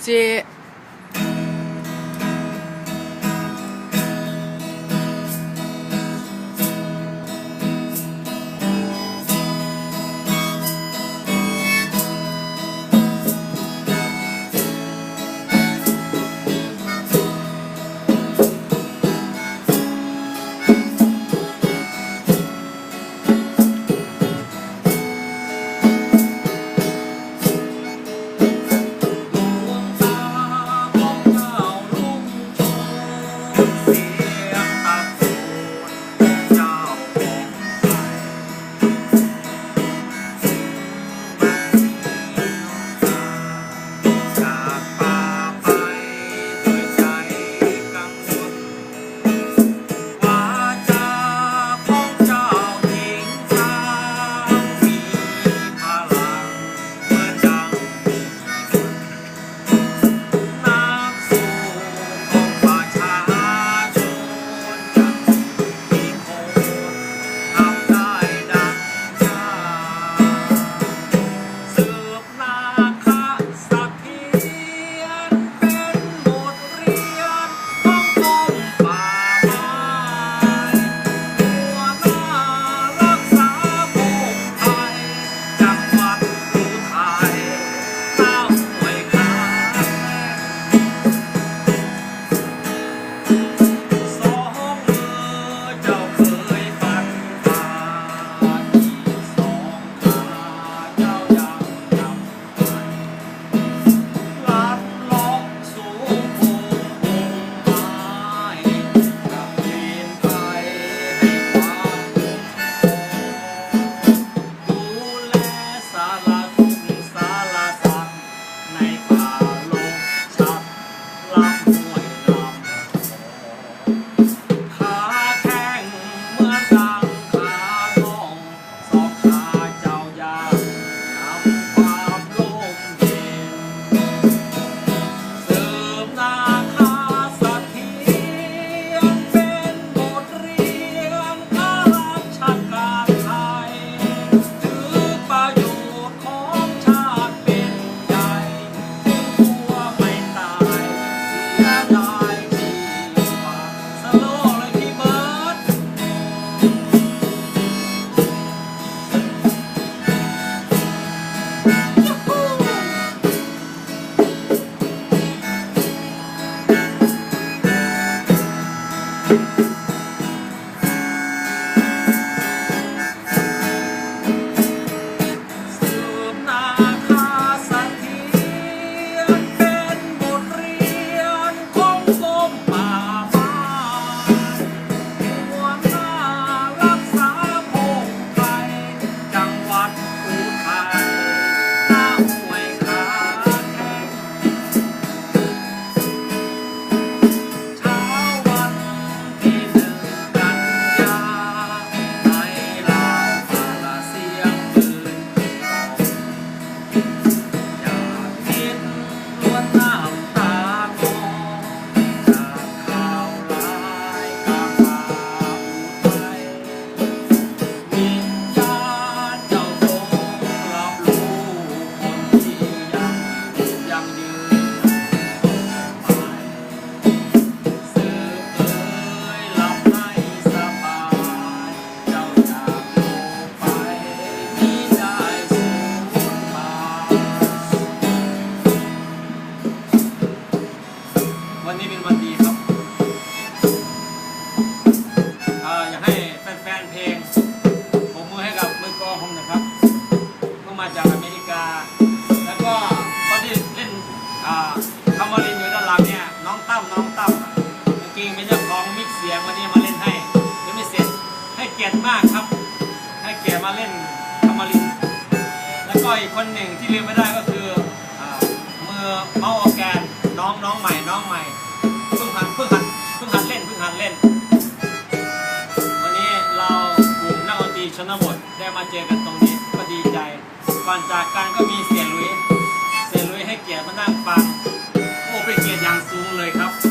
接 Thank านเพลงผมมือให้กับมือกองผมนะครับก็มาจากอเมริกา แล้วก็คนที่เล่นคำว่าลินอยู่ด้านหลังเนี่ยน้องตั้มน้องตั้มจริงเป็นเจ้าของมิกเสียงวันนี้มาเล่นให้ยังไม่เสร็จให้เกียรติมากครับ ให้เกียรติมาเล่นคำว่าลินแล้วก็อีกคนหนึ่งที่ลืมไม่ได้ก็คือมือเมาออแกนน้องน้องใหม่น้องใหม่เพิ่งหัดเพิ่งหัดเพิ่งหัดเล่นเพิ่งหัดเล่น นบทได้มาเจอกันตรงนี้ก็ดีใจก่อนจากกันก็มีเสียลุยเสียลุยให้เกียรติมานั่งฟังโอ้เป็นเกียรติอย่างสูงเลยครับ